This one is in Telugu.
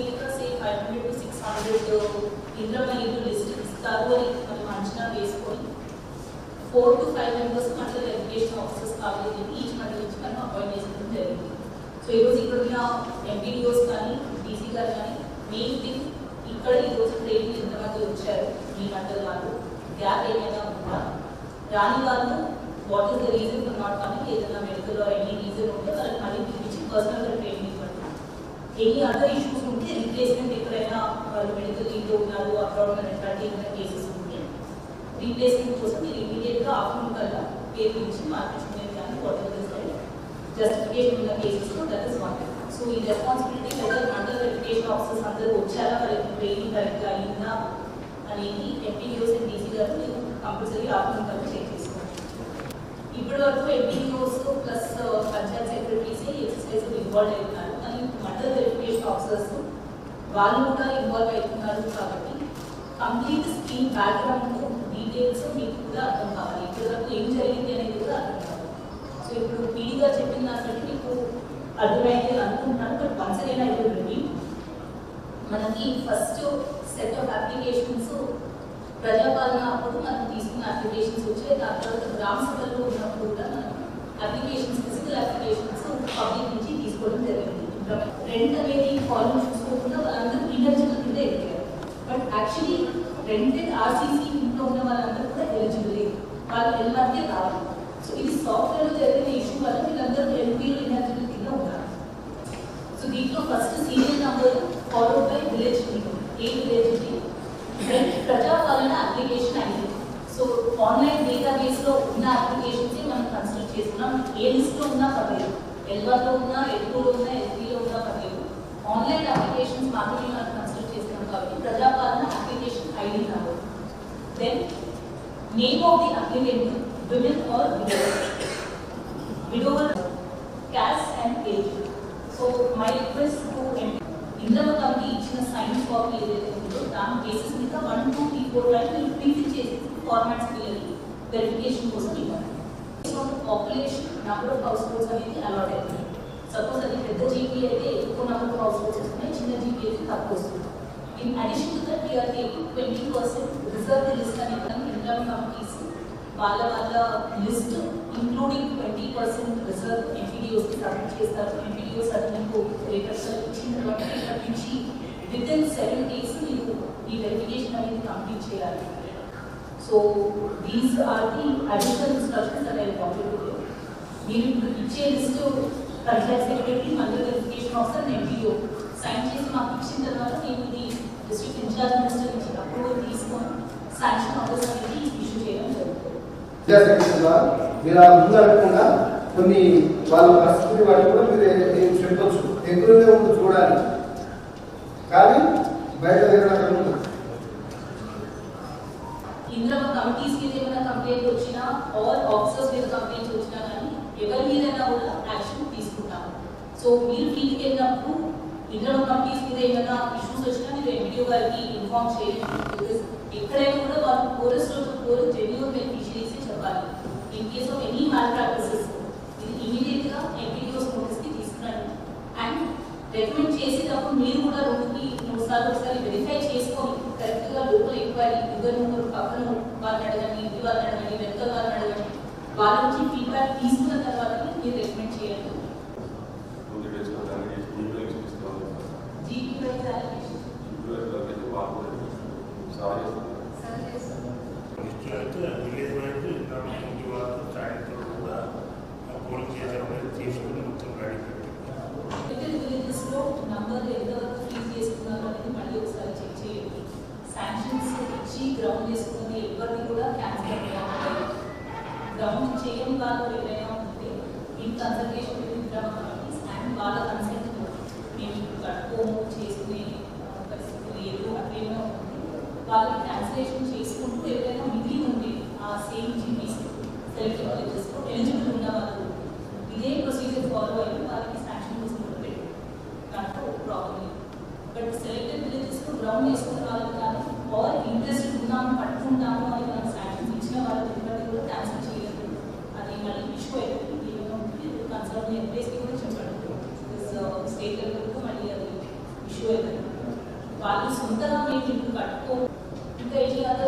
Approximate say five hundred to six hundred Indiramma ఇల్లు లిస్ట్ ఇస్తారు అని మనం అంచనా వేసుకొని ఫోర్ టు ఫైవ్ మెంబర్స్ మండల ఎడ్యుకేషన్ ఆఫీసర్స్ కావాలి అని ఈచ్ మండలం నుంచి మనం అపాయింట్ చేసుకోవడం జరిగింది. సో ఈరోజు ఇక్కడ ఉన్న ఎంపీడీఓస్ కానీ డీసీ గారు కానీ మెయిన్ థింగ్ ఇక్కడ ఈరోజు ట్రైనింగ్ ఎంతమంది వచ్చారు? మీ మండల వాళ్ళు. గ్యాప్ ఏమైనా ఉందా? రాని వాళ్ళు what is the reason for not coming ఏదైనా మెడికల్ ఎనీ రీజన్ ఉంటే వాళ్ళకి మళ్ళీ పిలిపించి personal training ఇవ్వండి ఎనీ అదర్ ఇష్యూస్ ఉంటే రీప్లేస్మెంట్ ఎక్కడైనా వాళ్ళు మెడికల్ లీవ్లో ఉన్నారు అబ్రాడ్ అట్లాంటి ఏమైనా కేసెస్ ఉంటే రీప్లేస్మెంట్ కోసం మీరు ఇమీడియట్ గా ఆఫ్టర్నూన్ కల్లా పేరు ఇచ్చి మార్పించుకునేది కానీ వాట్ ఎవర్ ఇస్ జస్టిఫికేషన్ ఉన్న కేసెస్ లో దట్ ఇస్ వన్ సో ఈ responsibility whether mandal verification officers అందరూ వచ్చారా వాళ్ళకి ట్రైనింగ్ కరెక్ట్గా అయిందా అనేది ఎంపీఓస్ అండ్ డీసీ గారు మీరు కంపల్సరీ ఆఫ్టర్నూన్ కల్లా చెక్ చేసుకోండి ఇప్పటి వరకు ఎంపీఓస్ ప్లస్ పంచాయత్ సెక్రటరీస్ ఈ ఎక్సర్సైజ్ ఇన్వాల్వ్ అవుతున్నారు కానీ మండల్ వెరిఫికేషన్ ఆఫీసర్స్ వాళ్ళు కూడా ఇన్వాల్వ్ అవుతున్నారు కాబట్టి కంప్లీట్ స్కీమ్ బ్యాక్గ్రౌండ్ డీటెయిల్స్ మీకు కూడా అర్థం కావాలి. ఇప్పటివరకు ఏం జరిగింది అనేది కూడా అర్థం కావాలి. సో ఇప్పుడు పీడిగా చెప్పిన దాంట్లో మీకు అర్థమైంది అనుకుంటున్నాను but once again I will మనకి first set of applications Prajapalana అప్పుడు మనం తీసుకున్న అప్లికేషన్స్ వచ్చాయి. దాని తర్వాత గ్రామ సభల్లో ఉన్నప్పుడు కూడా మనం అప్లికేషన్స్ ఫిజికల్ అప్లికేషన్స్ పబ్లిక్ నుంచి తీసుకోవడం జరిగింది. రెంట్ అనేది ఫాలో చూసుకోకుండా వాళ్ళందరూ ఇంటెలిజిబుల్ కింద ఎదిగారు బట్ యాక్చువల్లీ రెంటెడ్ ఆర్సీసీ ఇంట్లో ఉన్న వాళ్ళందరూ కూడా ఎలిజిబుల్ వాళ్ళు ఎల్మధ్య కావాలి సో ఇది సాఫ్ట్వేర్లో జరిగిన ఇష్యూ వల్ల వీళ్ళందరూ ఎల్పీలో ఇన్ఎలిజిబుల్ కింద ఉన్నారు సో దీంట్లో first serial number followed by village meeting A village ఇది ఫ్రెండ్ ప్రజాపాలన అప్లికేషన్ అయింది సో ఆన్లైన్ డేటాబేస్ లో ఉన్న అప్లికేషన్స్ మనం కన్సిడర్ చేసుకున్నాం ఏ లిస్ట్ లో ఉన్నా పర్లేదు ఎల్వన్లో ఉన్నా ఎల్టూలో ఉన్నా ఎస్పీలో ఉన్నా పర్లేదు ఆన్లైన్ అప్లికేషన్స్ మాత్రమే మనం కన్సిడర్ చేస్తాం కాబట్టి Prajapalana application ID number then name of the applicant women or widower widower caste and age so my request to ఇందులో కమిటీ ఇచ్చిన సైన్ కాపీ ఏదైతే ఉందో దాని బేసిస్ మీద one two three four line మీరు ప్రింట్ చేసి ఫార్మాట్స్ పిల్లలకి వెరిఫికేషన్ కోసం ఇవ్వాలి population number of households అనేది అలాట్ అవుతుంది సపోజ్ అది పెద్ద జీపీ అయితే ఎక్కువ నెంబర్ ఆఫ్ హౌస్ హోల్డ్స్ వస్తున్నాయి చిన్న జీపీ అయితే తక్కువ వస్తుంది in addition to that you're taking twenty percent reserve list అనేది మనం ఇన్కమ్ కమిటీస్ వాళ్ళ వాళ్ళ list including twenty percent reserve ఎంపీడీఓస్కి submit చేస్తారు ఎంపీడీఓస్ అది మీకు రేపర్ ఇచ్చిన తర్వాత రేపటి నుంచి విత్ ఇన్ సెవెన్ డేస్ మీరు ఈ వెరిఫికేషన్ అనేది కంప్లీట్ చేయాలి so these are the additional instructions that I wanted to మీరు ఇప్పుడు ఇచ్చే లిస్ట్ పంచాయత్ సెక్రటరీ మళ్ళీ వెరిఫికేషన్ ఆఫీసర్ ఎంపీఓ సైన్ చేసి మాకు ఇచ్చిన తర్వాత మేము ఇది డిస్ట్రిక్ట్ ఇన్ఛార్జ్ మినిస్టర్ నుంచి అప్రూవల్ తీసుకొని శాంక్షన్ ఆర్డర్స్ అనేది ఇష్యూ చేయడం జరుగుతుంది విద్యాసంస్థ మీరు ఆ ముందు అడగకుండా కొన్ని వాళ్ళ పరిస్థితి వాటి కూడా మీరు ఏ- ఏం చెప్పొచ్చు ఎదురునే ఉంది చూడాలి కానీ బయట వేరే అక్కడ ఉంటుంది ఇందులో కమిటీస్ మీద ఏమైనా కంప్లైంట్ వచ్చినా ఆల్ ఆఫీసర్స్ మీద కంప్లైంట్స్ వచ్చినా సో మీరు ఫీల్డ్కి వెళ్ళినప్పుడు ఇంట్లో కంపెనీస్ మీద ఏమైనా ఇష్యూస్ వచ్చినా మీరు ఎంపీడీఓ గారికి ఇన్ఫార్మ్ చేయండి. బికాస్ ఎక్కడైనా కూడా వాళ్ళు కోరస్ రోజు కోరు జెన్యూన్ బెనిఫిషరీస్ చెప్పాలి. In case of any malpractices ఇది ఇమీడియట్గా ఎంపీడీఓస్ నోటీస్కి తీసుకురండి. అండ్ రికమెండ్ చేసేటప్పుడు మీరు కూడా రోజుకి మూడు సార్లు ఒకసారి వెరిఫై చేసుకొని కరెక్ట్గా లోపల ఎంక్వైరీ ఇద్దరు ముగ్గురు పక్కన వాళ్ళని అడగండి ఇంటి వాళ్ళని అడగండి వెనుక వాళ్ళని అడగండి. వాళ్ళ నుంచి ఫీడ్బ్యాక్ తీసుకున్న తర్వాత మీరు రికమెండ్ చేయండి. అనేది మళ్ళీ ఒకసారి చెక్ శాంక్షన్స్ గ్రౌండ్ చేసుకున్నది కూడా గ్రౌండ్ వాళ్ళు ఎవరైనా ఉంటే ఇన్ కన్సల్టేషన్ విత్ గ్రామ కమిటీస్ అండ్ వాళ్ళ కన్సల్ట్ హోమ్ చేసుకునే పరిస్థితి లేదు అక్కడేమో వాళ్ళు వాళ్ళకి క్యాన్సిలేషన్ చేసుకుంటూ ఎవరైనా మిగిలి ఉంటే ఆ సేమ్ జీబీస్ సెలెక్ట్ కాలేజెస్లో ఎలిజిబుల్ ఉన్న వాళ్ళు ఇదే ప్రొసీజర్ ఫాలో అయ్యి వాళ్ళకి శాంక్షన్ కోసం పెట్టారు దాంట్లో ప్రాబ్లం బట్ సెలెక్టెడ్ విలేజెస్లో గ్రౌండ్ చేసుకున్న వాళ్ళకి కానీ ఆల్ ఇంట్రెస్ట్ ఉన్నాము పట్టుకుంటాము అని మనం శాంక్షన్ ఇచ్చిన వాళ్ళకి కూడా క్యాన్సిల్ చేయలేదు అది మళ్ళీ ఇష్యూ అయిపోతుంది ఏమైనా ఉంటే சொந்த வீட்டுக்கு கட்டுவோம் இந்த இல்லாத